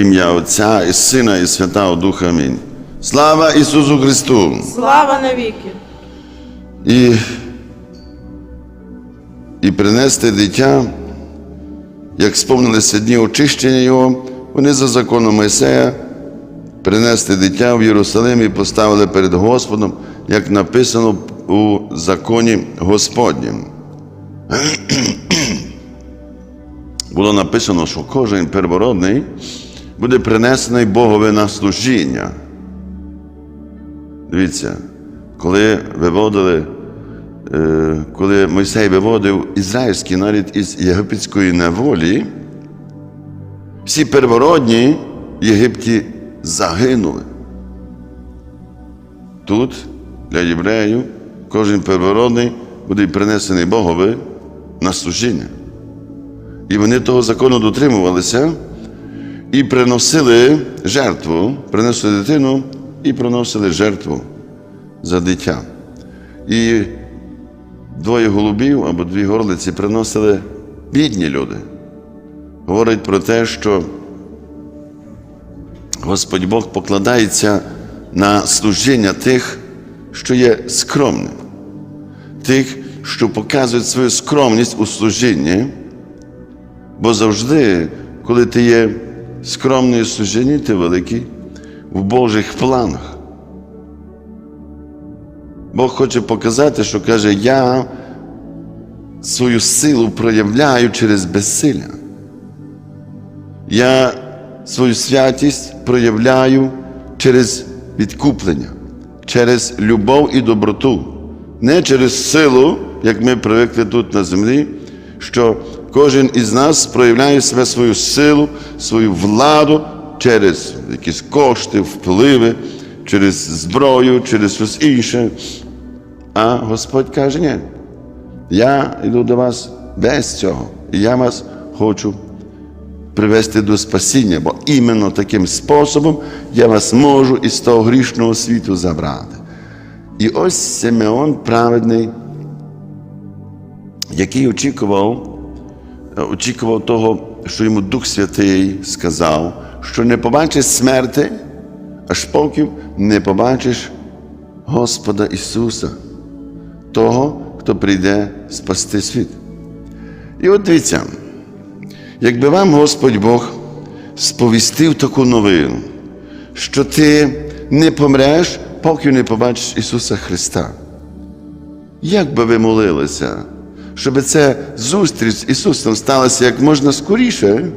ім'я Отця і Сина, і Святого Духа. Амінь. Слава Ісусу Христу! Слава навіки! І, і принести дитя, як сповнилися дні очищення Його, вони за законом Мойсея принести дитя в Єрусалим і поставили перед Господом, як написано у законі Господнім. Було написано, що кожен первородний буде принесений Богові на служіння. Дивіться, коли виводили, е, коли Мойсей виводив ізраїльський народ із єгипетської неволі, всі первородні в Єгипті загинули. Тут для євреїв кожен первородний буде принесений Богові на служіння. І вони того закону дотримувалися і приносили жертву, принесли дитину і приносили жертву за дитя. І двоє голубів або дві горлиці приносили бідні люди. Говорить про те, що Господь Бог покладається на служіння тих, що є скромним, тих, що показують свою скромність у служінні. Бо завжди, коли ти є скромний у служінні, ти великий в Божих планах. Бог хоче показати, що каже, я свою силу проявляю через безсилля. Я свою святість проявляю через відкуплення, через любов і доброту, не через силу, як ми привикли тут на землі, що кожен із нас проявляє себе свою силу, свою владу через якісь кошти, впливи, через зброю, через щось інше. А Господь каже, ні, я йду до вас без цього. І я вас хочу привести до спасіння, бо іменно таким способом я вас можу із того грішного світу забрати. І ось Симеон праведний, який очікував, очікував того, що йому Дух Святий сказав, що не побачиш смерти, аж поки не побачиш Господа Ісуса, того, хто прийде спасти світ. І от дивіться, якби вам Господь Бог сповістив таку новину, що ти не помреш, поки не побачиш Ісуса Христа. Як би ви молилися, щоб ця зустріч з Ісусом сталася як можна скоріше?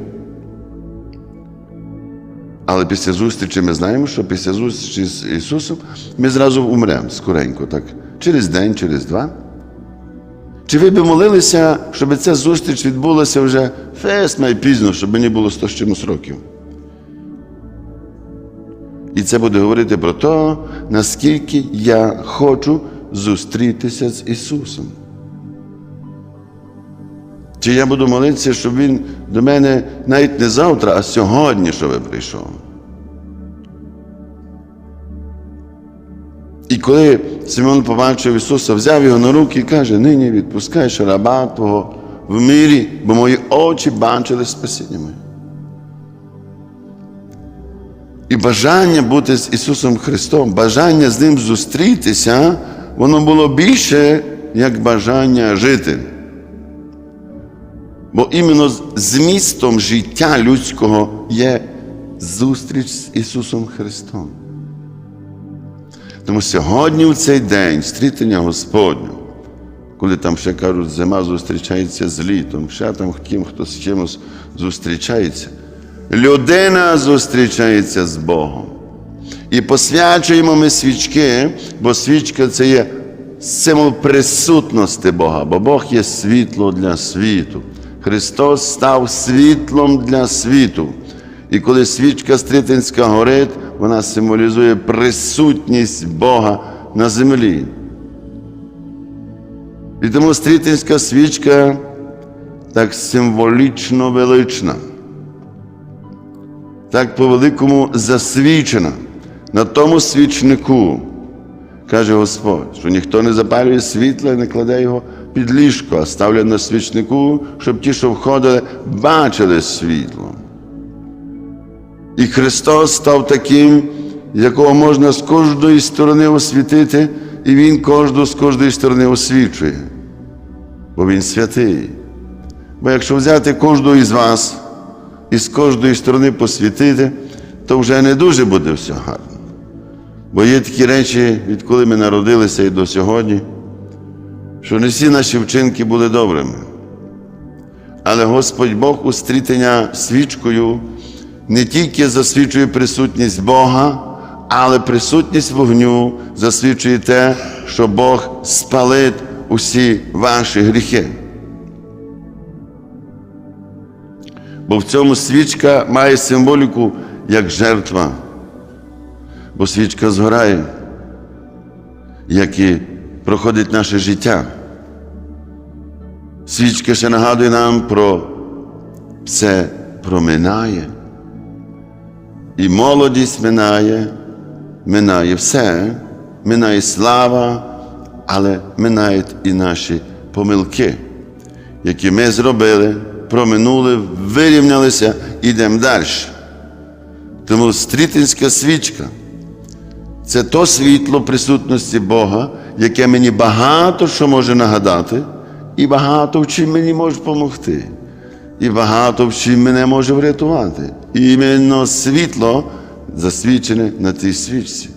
Але після зустрічі ми знаємо, що після зустрічі з Ісусом ми зразу умремо скоренько, так, через день, через два. Чи ви б молилися, щоб ця зустріч відбулася вже фест найпізно, щоб мені було 100 з чимось років? І це буде говорити про те, наскільки я хочу зустрітися з Ісусом. Чи я буду молитися, щоб Він до мене навіть не завтра, а сьогодні, щоб прийшов. І коли Симон побачив Ісуса, взяв його на руки і каже, нині відпускаєш раба Твого в мирі, бо мої очі бачили спасіння моє. І бажання бути з Ісусом Христом, бажання з Ним зустрітися, воно було більше, як бажання жити. Бо іменно змістом життя людського є зустріч з Ісусом Христом. Тому сьогодні, в цей день, стрітення Господнього, коли там ще кажуть, зима зустрічається з літом, ще там ким хто з чимось зустрічається, людина зустрічається з Богом. І посвячуємо ми свічки, бо свічка це є символ присутності Бога, бо Бог є світло для світу. Христос став світлом для світу. І коли свічка стрітинська горить, вона символізує присутність Бога на землі. І тому стрітинська свічка так символічно велична, так по-великому засвічена на тому свічнику, каже Господь, що ніхто не запалює світла і не кладе його під ліжко, ставлять на свічнику, щоб ті, що входили, бачили світло. І Христос став таким, якого можна з кожної сторони освітити, і Він кожну з кожної сторони освічує. Бо Він святий. Бо якщо взяти кожного із вас і з кожної сторони посвітити, то вже не дуже буде все гарно. Бо є такі речі, відколи ми народилися і до сьогодні, що не всі наші вчинки були добрими. Але Господь Бог у стрітення свічкою не тільки засвідчує присутність Бога, але присутність вогню засвідчує те, що Бог спалить усі ваші гріхи. Бо в цьому свічка має символіку як жертва, бо свічка згорає, як і проходить наше життя. Свічка ще нагадує нам про все проминає. І молодість минає, минає все, минає слава, але минають і наші помилки, які ми зробили, проминули, вирівнялися, йдемо далі. Тому стрітинська свічка це то світло присутності Бога, яке мені багато що може нагадати, і багато в чим мені може допомогти, і багато в чим мене може врятувати. І іменно світло засвічене на тій свічці.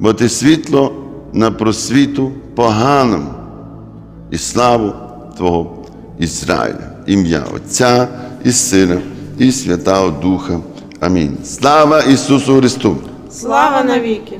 Бо те світло на просвіту поганому і славу Твого Ізраїля, ім'я Отця і Сина, і Святого Духа. Амінь. Слава Ісусу Христу! Слава навіки!